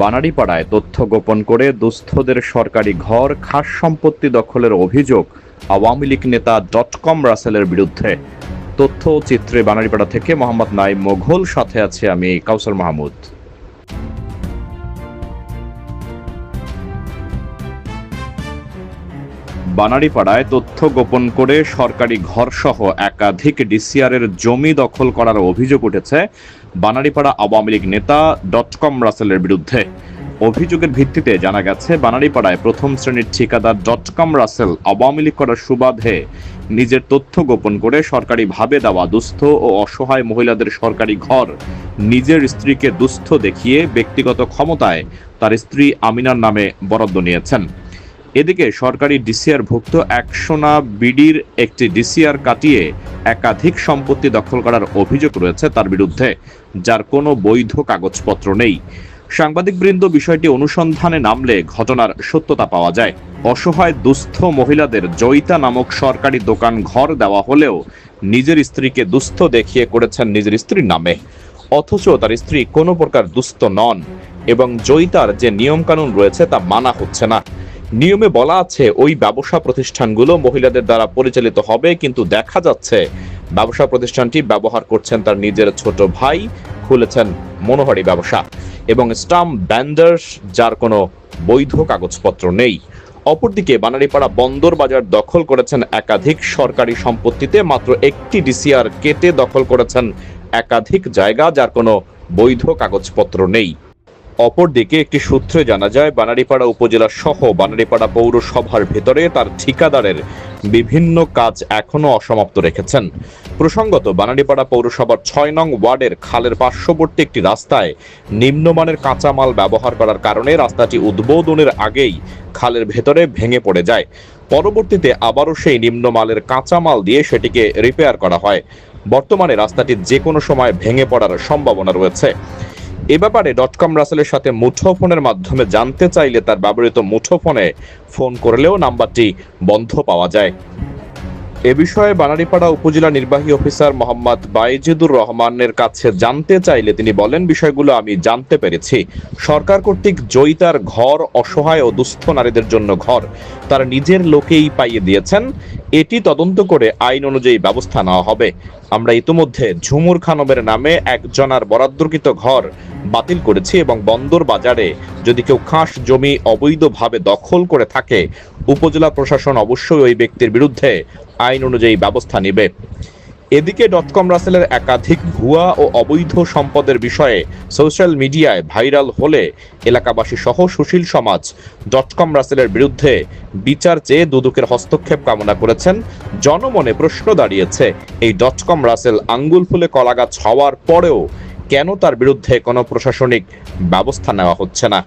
বানারীপাড়ায় তথ্য গোপন করে দুস্থদের সরকারি ঘর, খাস সম্পত্তি দখলের অভিযোগ আওয়ামী লীগ নেতা ডট কম রাসেলের বিরুদ্ধে। তথ্য চিত্রে বানারীপাড়া থেকে মোহাম্মদ নাই মোঘল, সাথে আছে আমি কাউসার মাহমুদ। বানারীপাড়ায় তথ্য গোপন করে সরকারি ঘরসহ একাধিক ডিসিআরের জমি দখল করার অভিযোগ উঠেছে বানারীপাড়া আওয়ামী লীগ নেতা ডট কম রাসেলের বিরুদ্ধে। অভিযোগের ভিত্তিতে জানা গেছে, বানারীপাড়ায় প্রথম শ্রেণির ঠিকাদার ডট কম রাসেল আওয়ামী লীগ করার সুবাদে নিজের তথ্য গোপন করে সরকারিভাবে দেওয়া দুস্থ ও অসহায় মহিলাদের সরকারি ঘর নিজের স্ত্রীকে দুস্থ দেখিয়ে ব্যক্তিগত ক্ষমতায় তার স্ত্রী আমিনার নামে বরাদ্দ নিয়েছেন। এদিকে সরকারি ডিসিআর ভুক্ত একশোনা বিডির একটি ডিসিআর কাটিয়ে একাধিক সম্পত্তি দখল করার অভিযোগ রয়েছে তার বিরুদ্ধে, যার কোনো বৈধ কাগজপত্র নেই। সাংবাদিকবৃন্দ বিষয়টি অনুসন্ধানে নামলে ঘটনার সত্যতা পাওয়া যায়। অসহায় দুস্থ মহিলাদের জয়িতা নামক সরকারি দোকান ঘর দেওয়া হলেও নিজের স্ত্রীকে দুস্থ দেখিয়ে করেছেন নিজের স্ত্রীর নামে। অথচ তার স্ত্রী কোনো প্রকার দুস্থ নন এবং জয়িতার যে নিয়মকানুন রয়েছে তা মানা হচ্ছে না। নিয়মে বলা আছে, ওই ব্যবসা প্রতিষ্ঠানগুলো মহিলাদের দ্বারা পরিচালিত হবে, কিন্তু দেখা যাচ্ছে ব্যবসা প্রতিষ্ঠানটি ব্যবহার করছেন তার নিজের ছোট ভাই, খুলেছেন মনোহারি ব্যবসা। এবং স্টাম্প ব্যান্ডার্স, যার কোনো বৈধ কাগজপত্র নেই। অপরদিকে বানারীপাড়া বন্দর বাজার দখল করেছেন একাধিক সরকারি সম্পত্তিতে, মাত্র একটি ডিসিআর কেটে দখল করেছেন একাধিক জায়গা, যার কোনো বৈধ কাগজপত্র নেই। অপরদিকে একটি সূত্রে জানা যায়, বানারীপাড়া উপজেলা সহ বানারীপাড়া পৌরসভার ভেতরে তার ঠিকাদারের বিভিন্ন কাজ এখনও অসমাপ্ত রেখেছেন। প্রসঙ্গত, বানারীপাড়া পৌরসভার ছয় নং ওয়ার্ডের খালের পার্শ্ববর্তী একটি রাস্তায় নিম্নমানের কাঁচামাল ব্যবহার করার কারণে রাস্তাটি উদ্বোধনের আগেই খালের ভেতরে ভেঙে পড়ে যায়। পরবর্তীতে আবারও সেই নিম্নমালের কাঁচামাল দিয়ে সেটিকে রিপেয়ার করা হয়। বর্তমানে রাস্তাটি যে কোনো সময় ভেঙে পড়ার সম্ভাবনা রয়েছে। এ ব্যাপারে ডটকম রাসেলের সাথে মুঠোফোনের মাধ্যমে জানতে চাইলে তার ব্যবহৃত মুঠোফোনে ফোন করলেও নাম্বারটি বন্ধ পাওয়া যায়। এ বিষয়ে বানারীপাড়া উপজেলা নির্বাহী অফিসার মোহাম্মদ বাইজিদুর রহমানের কাছে জানতে চাইলে তিনি বলেন, বিষয়গুলো আমি জানতে পেরেছি। সরকার কর্তৃক জয়িতার ঘর অসহায় ও দুস্থ নারীদের জন্য ঘর। তার নিজের লোকেই পাইয়ে দিয়েছেন। এটি তদন্ত করে আইন অনুযায়ী ব্যবস্থা নেওয়া হবে। আমরা ইতিমধ্যে ঝুমুর খানমের নামে একজনার বরাদ্দকৃত ঘর বাতিল করেছি এবং বন্দর বাজারে যদি কেউ খাস জমি অবৈধভাবে দখল করে থাকে, উপজেলা প্রশাসন অবশ্যই ওই ব্যক্তির বিরুদ্ধে আইন অনুযায়ী ব্যবস্থা নেবে। এদিকে ডটকম রাসেলের একাধিক ভুয়া ও অবৈধ সম্পদের বিষয়ে সোশ্যাল মিডিয়ায় ভাইরাল হলে এলাকাবাসী সহ সুশীল সমাজ ডটকম রাসেলের বিরুদ্ধে বিচার চেয়ে দুদকের হস্তক্ষেপ কামনা করেছেন। জনমনে প্রশ্ন দাঁড়িয়েছে, এই ডটকম রাসেল আঙ্গুল ফুলে কলাগাছ হওয়ার পরেও কেন তার বিরুদ্ধে কোনো প্রশাসনিক ব্যবস্থা নেওয়া হচ্ছে না?